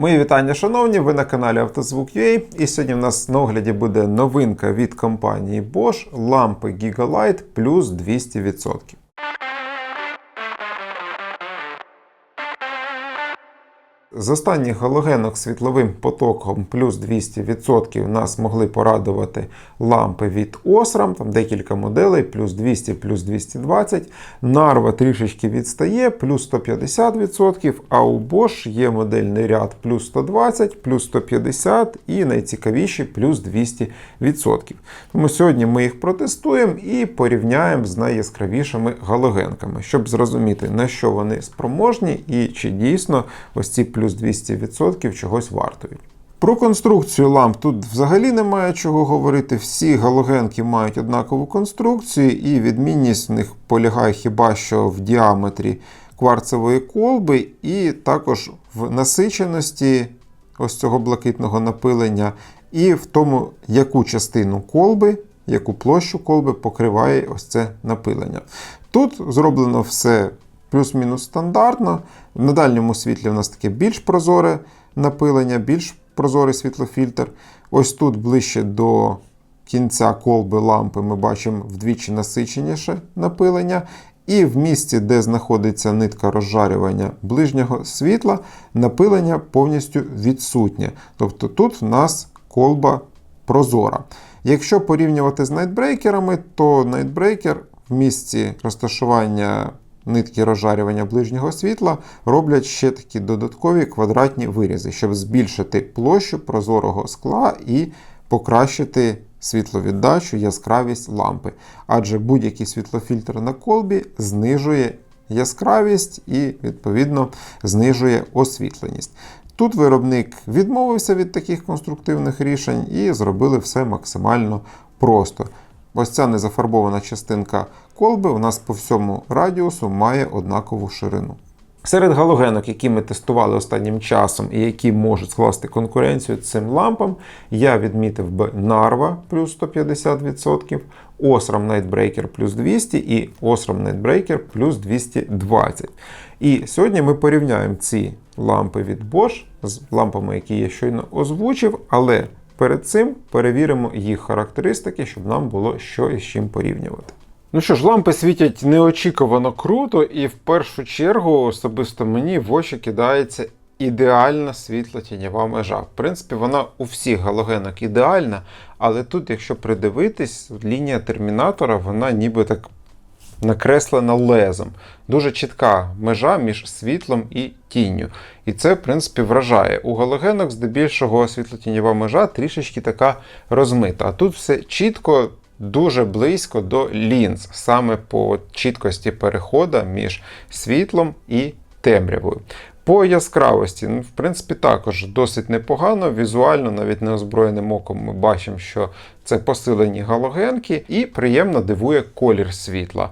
Мої вітання, шановні! Ви на каналі Автозвук.ua і сьогодні в нас на огляді буде новинка від компанії Bosch лампи Gigalight плюс 200%. З останніх галогенок світловим потоком плюс 200% нас могли порадувати лампи від Osram, там декілька моделей, плюс 200, плюс 220. Narva трішечки відстає, плюс 150%, а у Bosch є модельний ряд плюс 120, плюс 150 і найцікавіші плюс 200%. Тому сьогодні ми їх протестуємо і порівняємо з найяскравішими галогенками, щоб зрозуміти, на що вони спроможні і чи дійсно ось ці плюс 200% чогось вартують. Про конструкцію ламп тут взагалі немає чого говорити. Всі галогенки мають однакову конструкцію, і відмінність в них полягає хіба що в діаметрі кварцевої колби, і також в насиченості ось цього блакитного напилення, і в тому, яку частину колби, яку площу колби покриває ось це напилення. Тут зроблено все плюс-мінус стандартно. На дальньому світлі у нас таке більш прозоре напилення, більш прозорий світлофільтр. Ось тут ближче до кінця колби лампи ми бачимо вдвічі насиченіше напилення. І в місці, де знаходиться нитка розжарювання ближнього світла, напилення повністю відсутнє. Тобто тут в нас колба прозора. Якщо порівнювати з найтбрейкерами, то найтбрейкер в місці розташування нитки розжарювання ближнього світла роблять ще такі додаткові квадратні вирізи, щоб збільшити площу прозорого скла і покращити світловіддачу, яскравість лампи. Адже будь-який світлофільтр на колбі знижує яскравість і, відповідно, знижує освітленість. Тут виробник відмовився від таких конструктивних рішень і зробили все максимально просто. Ось ця незафарбована частинка колби у нас по всьому радіусу має однакову ширину. Серед галогенок, які ми тестували останнім часом і які можуть скласти конкуренцію цим лампам, я відмітив би Narva плюс 150%, Osram Nightbreaker плюс 200 і Osram Nightbreaker плюс 220. І сьогодні ми порівняємо ці лампи від Bosch з лампами, які я щойно озвучив, але перед цим перевіримо їх характеристики, щоб нам було що і з чим порівнювати. Ну що ж, лампи світять неочікувано круто, і в першу чергу особисто мені в очі кидається ідеальна світло-тіньова межа. В принципі, вона у всіх галогенах ідеальна, але тут, якщо придивитись, лінія термінатора, вона ніби так накреслена лезом. Дуже чітка межа між світлом і тінню. І це, в принципі, вражає. У галогенах здебільшого світло-тіньова межа трішечки така розмита. А тут все чітко. Дуже близько до лінз, саме по чіткості переходу між світлом і темрявою. По яскравості, ну, в принципі, також досить непогано. Візуально, навіть неозброєним оком, ми бачимо, що це посилені галогенки, і приємно дивує колір світла.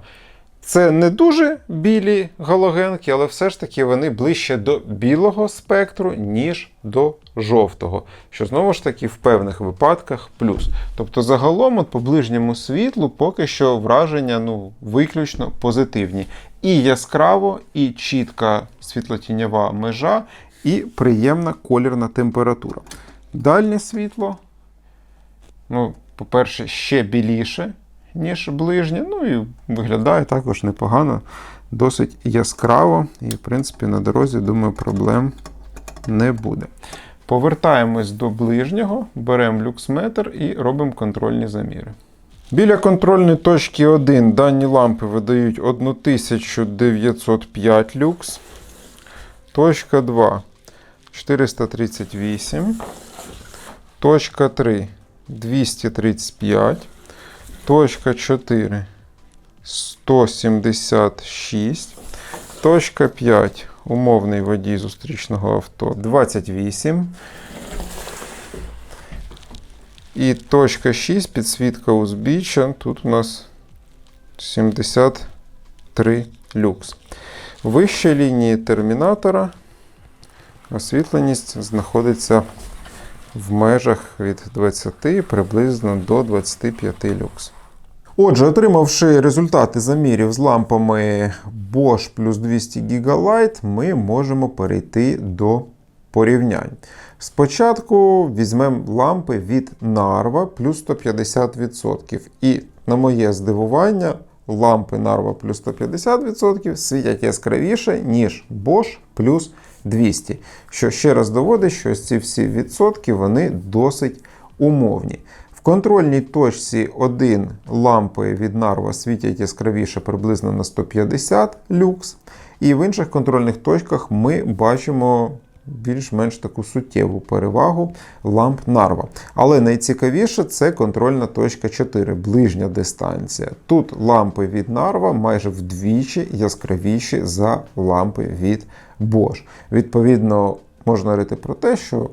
Це не дуже білі галогенки, але все ж таки вони ближче до білого спектру, ніж до жовтого, що знову ж таки в певних випадках плюс. Тобто, загалом, от по ближньому світлу, поки що враження ну, виключно позитивні. І яскраво, і чітка світлотіньова межа, і приємна колірна температура. Дальнє світло, ну, по-перше, ще біліше ніж ближнє. Ну і виглядає також непогано, досить яскраво. І, в принципі, на дорозі, думаю, проблем не буде. Повертаємось до ближнього, беремо люксметр і робимо контрольні заміри. Біля контрольної точки 1 дані лампи видають 1905 люкс. Точка 2 438. Точка 3 235. Точка 4 176. Точка 5. Умовний водій зустрічного авто 28. І точка 6 підсвітка узбіччя. Тут у нас 73 люкс. Вище лінії термінатора освітленість знаходиться в межах від 20 приблизно до 25 люкс. Отже, отримавши результати замірів з лампами Bosch плюс 200 Gigalight, ми можемо перейти до порівнянь. Спочатку візьмемо лампи від Narva плюс 150%. І на моє здивування, лампи Narva плюс 150% світять яскравіше, ніж Bosch плюс 200. Що ще раз доводить, що ці всі відсотки вони досить умовні. В контрольній точці 1 лампи від Narva світять яскравіше приблизно на 150 люкс. І в інших контрольних точках ми бачимо більш-менш таку суттєву перевагу ламп Narva. Але найцікавіше це контрольна точка 4, ближня дистанція. Тут лампи від Narva майже вдвічі яскравіші за лампи від Bosch. Відповідно, можна говорити про те, що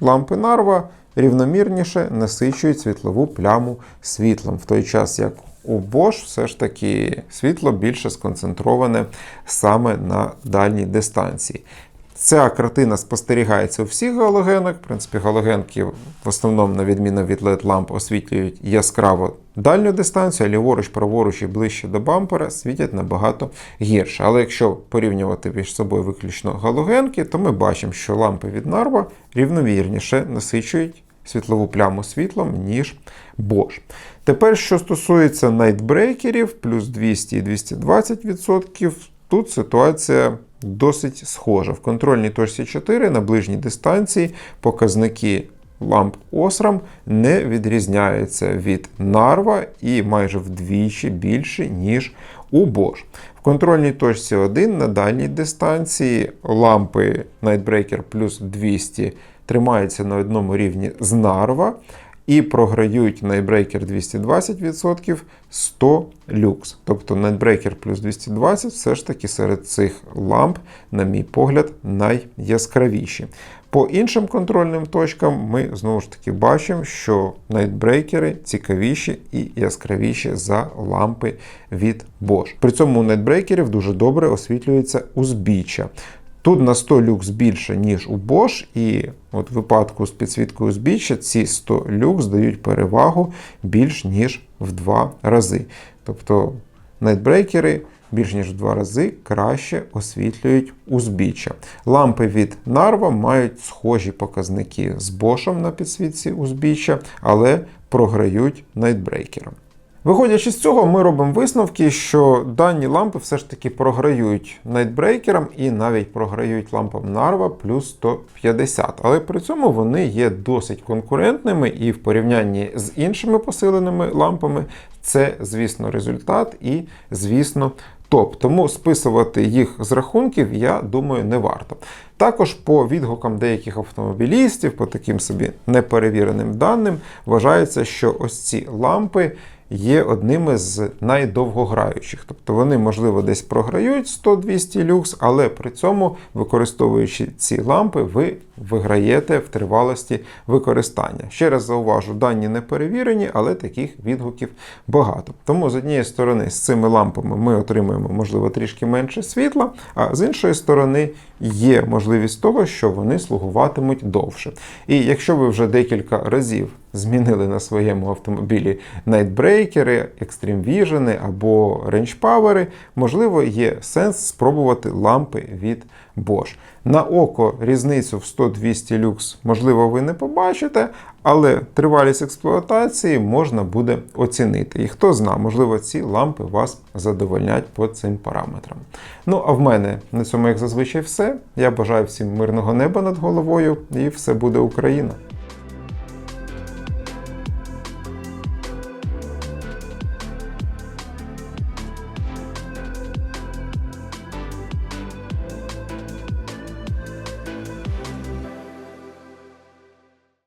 лампи Narva рівномірніше насичують світлову пляму світлом, в той час як у Bosch все ж таки світло більше сконцентроване саме на дальній дистанції. Ця картина спостерігається у всіх галогенах. В принципі, галогенки в основному, на відміну від led ламп, освітлюють яскраво дальню дистанцію, а ліворуч, праворуч і ближче до бампера світять набагато гірше. Але якщо порівнювати між собою виключно галогенки, то ми бачимо, що лампи від Narva рівновірніше насичують світлову пляму світлом, ніж Bosch. Тепер, що стосується найтбрейкерів, плюс 200 і 220%, тут ситуація досить схожа. В контрольній точці 4 на ближній дистанції показники ламп Osram не відрізняються від Narva і майже вдвічі більше, ніж у Bosch. В контрольній точці 1 на дальній дистанції лампи Nightbreaker плюс 200 тримаються на одному рівні з Narva і програють Nightbreaker 220% 100 люкс. Тобто Nightbreaker плюс 220 все ж таки серед цих ламп, на мій погляд, найяскравіші. По іншим контрольним точкам ми знову ж таки бачимо, що найтбрейкери цікавіші і яскравіші за лампи від Bosch. При цьому у найтбрейкерів дуже добре освітлюється узбіччя. Тут на 100 люкс більше, ніж у Bosch, і от в випадку з підсвіткою узбіччя ці 100 люкс дають перевагу більш ніж в 2 рази. Тобто найтбрейкери більш ніж в 2 рази краще освітлюють узбіччя. Лампи від Narva мають схожі показники з Bosch на підсвітці узбіччя, але програють найтбрейкерам. Виходячи з цього, ми робимо висновки, що дані лампи все ж таки програють найтбрейкерам і навіть програють лампам Narva плюс 150. Але при цьому вони є досить конкурентними і в порівнянні з іншими посиленими лампами це, звісно, результат і, звісно, топ. Тому списувати їх з рахунків, я думаю, не варто. Також по відгукам деяких автомобілістів, по таким собі неперевіреним даним, вважається, що ось ці лампи є одними з найдовгограючих. Тобто вони, можливо, десь програють 100-200 люкс, але при цьому, використовуючи ці лампи, ви виграєте в тривалості використання. Ще раз зауважу, дані не перевірені, але таких відгуків багато. Тому з однієї сторони, з цими лампами ми отримуємо, можливо, трішки менше світла, а з іншої сторони, є можливість того, що вони слугуватимуть довше. І якщо ви вже декілька разів змінили на своєму автомобілі найтбрейкери, Vision або Power, можливо, є сенс спробувати лампи від Bosch. На око різницю в 100-200 люкс, можливо, ви не побачите, але тривалість експлуатації можна буде оцінити. І хто зна, можливо, ці лампи вас задовольнять по цим параметрам. Ну, а в мене на цьому, як зазвичай, все. Я бажаю всім мирного неба над головою, і все буде Україна!